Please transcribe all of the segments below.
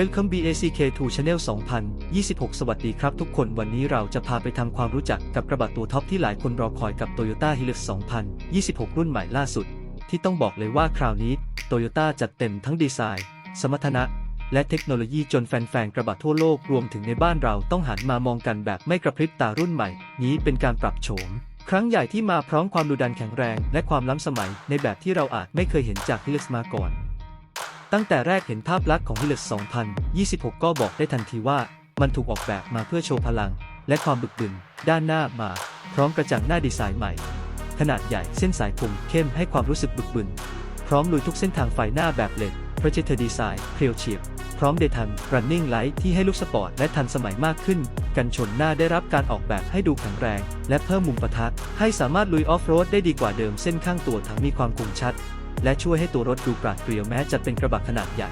Welcome BACK to Channel 2026 สวัสดีครับทุกคนวันนี้เราจะพาไปทำความรู้จักกับกระบะตัวท็อปที่หลายคนรอคอยกับ Toyota Hilux 2026 รุ่นใหม่ล่าสุด ที่ต้องบอกเลยว่าคราวนี้ Toyota จัดเต็มทั้งดีไซน์ สมรรถนะ และเทคโนโลยีจนแฟนๆ กระบะทั่วโลกรวมถึงในบ้านเราต้องหันมามองกันแบบไม่กระพริบตารุ่นใหม่ นี้เป็นการปรับโฉมครั้งใหญ่ที่มาพร้อมความดุดันแข็งแรง และความล้ำสมัยในแบบที่เราอาจไม่เคยเห็นจาก Hilux มาก่อน ตั้งแต่แรกเห็นภาพลักษณ์ของ Hilux 2026 ก็บอกได้ทันทีว่า มันถูกออกแบบมาเพื่อโชว์พลัง และความบึกบึนด้านหน้ามา พร้อมกระจังหน้าดีไซน์ใหม่ ขนาดใหญ่เส้นสายคมเข้มให้ความรู้สึกบึกบึน พร้อมลุยทุกเส้นทางไฟหน้าแบบเลด Projector Design เพรียวเฉียบ พร้อม Daytime Running Light ที่ให้ลุกสปอร์ตและทันสมัยมากขึ้น กันชนหน้าได้รับการออกแบบให้ดูแข็งแรง และเพิ่มมุมปะทะให้สามารถลุยออฟโรดได้ดีกว่าเดิมเส้นข้างตัวทั้งมีความคมชัด และช่วยให้ตัวรถดูปราดเปรียวแม้จะเป็นกระบะขนาดใหญ่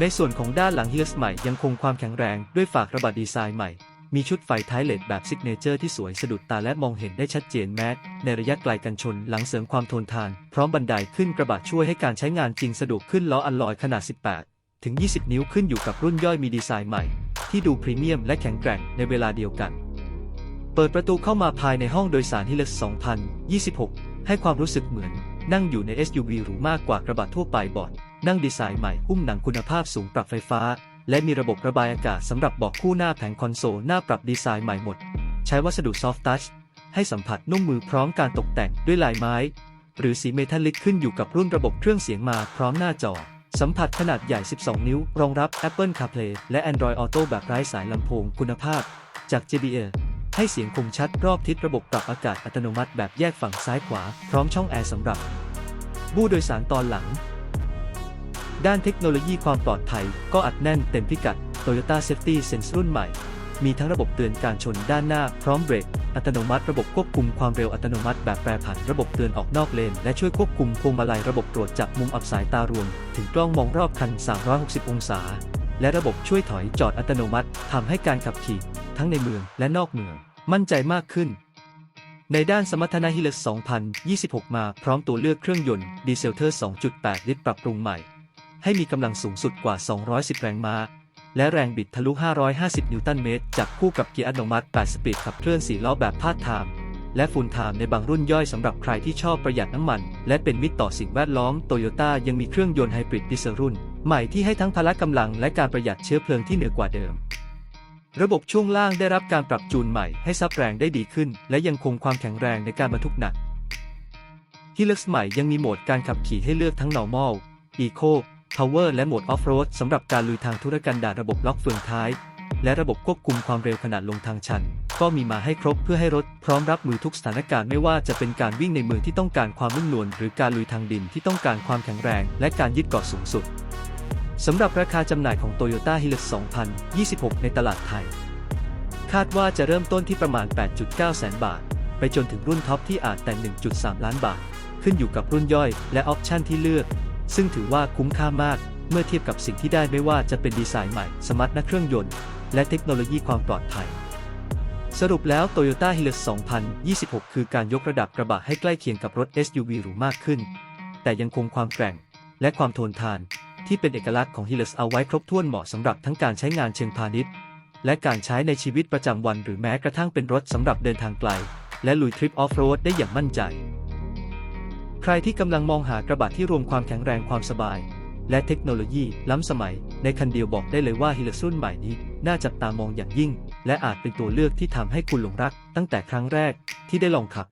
ในส่วนของด้านหลัง Hilux ใหม่ยังคงความแข็งแรงด้วยฝากระบะดีไซน์ใหม่ มีชุดไฟท้ายเลดแบบซิกเนเจอร์ที่สวยสะดุดตาและมองเห็นได้ชัดเจนแม้ในระยะไกลกันชนหลังเสริมความทนทาน พร้อมบันไดขึ้นกระบะช่วยให้การใช้งานจริงสะดวกขึ้นล้ออัลลอยขนาด 18 ถึง 20 นิ้วขึ้นอยู่กับรุ่นย่อยมีดีไซน์ใหม่ ที่ดูพรีเมียมและแข็งแกร่งในเวลาเดียวกัน เปิดประตูเข้ามาภายในห้องโดยสาร Hilux 2026 ให้ความรู้สึกเหมือน นั่งอยู่ใน SUV หรูมากกว่ากระบะทั่วไปบอดนั่งดีไซน์ใหม่หุ้มหนังคุณภาพสูงปรับไฟฟ้า และมีระบบระบายอากาศสำหรับเบาะคู่หน้าแผงคอนโซลหน้าปรับดีไซน์ใหม่หมด ใช้วัสดุซอฟต์ทัชให้สัมผัสนุ่มมือพร้อมการตกแต่งด้วยลายไม้ หรือสีเมทัลลิกขึ้นอยู่กับรุ่นระบบเครื่องเสียงมาพร้อมหน้าจอ สัมผัสขนาดใหญ่ 12 นิ้ว รองรับ Apple CarPlay และ Android Auto แบบไร้สายลำโพงคุณภาพ จาก JBL ให้เสียงคมชัดรอบทิศระบบปรับอากาศอัตโนมัติแบบแยกฝั่งซ้ายขวา พร้อมช่องแอร์สำหรับบู้โดยสารตอนหลัง ด้านเทคโนโลยีความปลอดภัยก็อัดแน่นเต็มพิกัด Toyota Safety Sense รุ่นใหม่ มีทั้งระบบเตือนการชนด้านหน้าพร้อมเบรกอัตโนมัติระบบควบคุมความเร็วอัตโนมัติแบบแปรผันระบบเตือนออกนอกเลน และช่วยควบคุมพวงมาลัยระบบตรวจจับมุมอับสายตารวม ถึงกล้องมองรอบคัน 360 องศา และระบบช่วยถอยจอดอัตโนมัติทำให้การขับขี่ ทั้งในเมืองและนอกเมือง มั่นใจมากขึ้น ในด้านสมรรถนะ Hilux 2026 มาพร้อมตัวเลือกเครื่องยนต์ดีเซลเทอร์ 2.8 ลิตรปรับปรุงใหม่ ให้มีกำลังสูงสุดกว่า 210 แรงม้า และแรงบิดทะลุ 550 นิวตันเมตรจับคู่กับเกียร์อัตโนมัติ 8 สปีดขับเคลื่อน 4 ล้อแบบพาดไทม์และฟูลไทม์ในบางรุ่นย่อยสำหรับใครที่ชอบประหยัดน้ำมัน และเป็นมิตรต่อสิ่งแวดล้อมโตโยต้ายังมีเครื่องยนต์ไฮบริดดีเซลรุ่น ใหม่ที่ให้ทั้งพละกำลังและการประหยัดเชื้อเพลิงที่เหนือกว่าเดิม ระบบช่วงล่างได้รับการปรับจูนใหม่ให้ซับแรงได้ดีขึ้น และยังคงความแข็งแรงในการบรรทุกหนัก Hilux ใหม่ยังมีโหมดการขับขี่ให้เลือกทั้ง normal eco power และโหมด off-road สำหรับการลุยทางธุรกันดารระบบล็อกเฟืองท้าย และระบบควบคุมความเร็วขนาดลงทางชัน ก็มีมาให้ครบเพื่อให้รถพร้อมรับมือทุกสถานการณ์ไม่ว่าจะเป็นการวิ่งในเมืองที่ต้องการความนุ่มนวลหรือการลุยทางดินที่ต้องการความแข็งแรง และการยึดเกาะสูงสุด สำหรับราคาจำหน่ายของ Toyota Hilux 2026 ในตลาดไทย คาดว่าจะเริ่มต้นที่ประมาณ 8.9 แสนบาท ไปจนถึงรุ่นท็อปที่อาจแต่ 1.3 ล้านบาท ขึ้นอยู่กับรุ่นย่อยและออปชันที่เลือก ซึ่งถือว่าคุ้มค่ามากเมื่อเทียบกับสิ่งที่ได้ไม่ว่าจะเป็นดีไซน์ใหม่ สมรรถนะเครื่องยนต์ และเทคโนโลยีความปลอดภัย สรุปแล้ว Toyota Hilux 2026 คือการยกระดับกระบะให้ใกล้เคียงกับรถ SUV หรูมากขึ้น แต่ยังคงความแกร่ง และความทนทาน ที่เป็นเอกลักษณ์ของ Hilux เอาไว้ครบถ้วนเหมาะสำหรับทั้งการใช้งานเชิงพาณิชย์ และการใช้ในชีวิตประจำวันหรือแม้กระทั่งเป็นรถสำหรับเดินทางไกล และลุยทริปออฟโรดได้อย่างมั่นใจ ใครที่กำลังมองหากระบะที่รวมความแข็งแรงความสบาย และเทคโนโลยีล้ำสมัย ในคันเดียวบอกได้เลยว่า Hilux รุ่นใหม่นี้ น่าจับตามองอย่างยิ่ง และอาจเป็นตัวเลือกที่ทำให้คุณหลงรัก ตั้งแต่ครั้งแรกที่ได้ลองขับ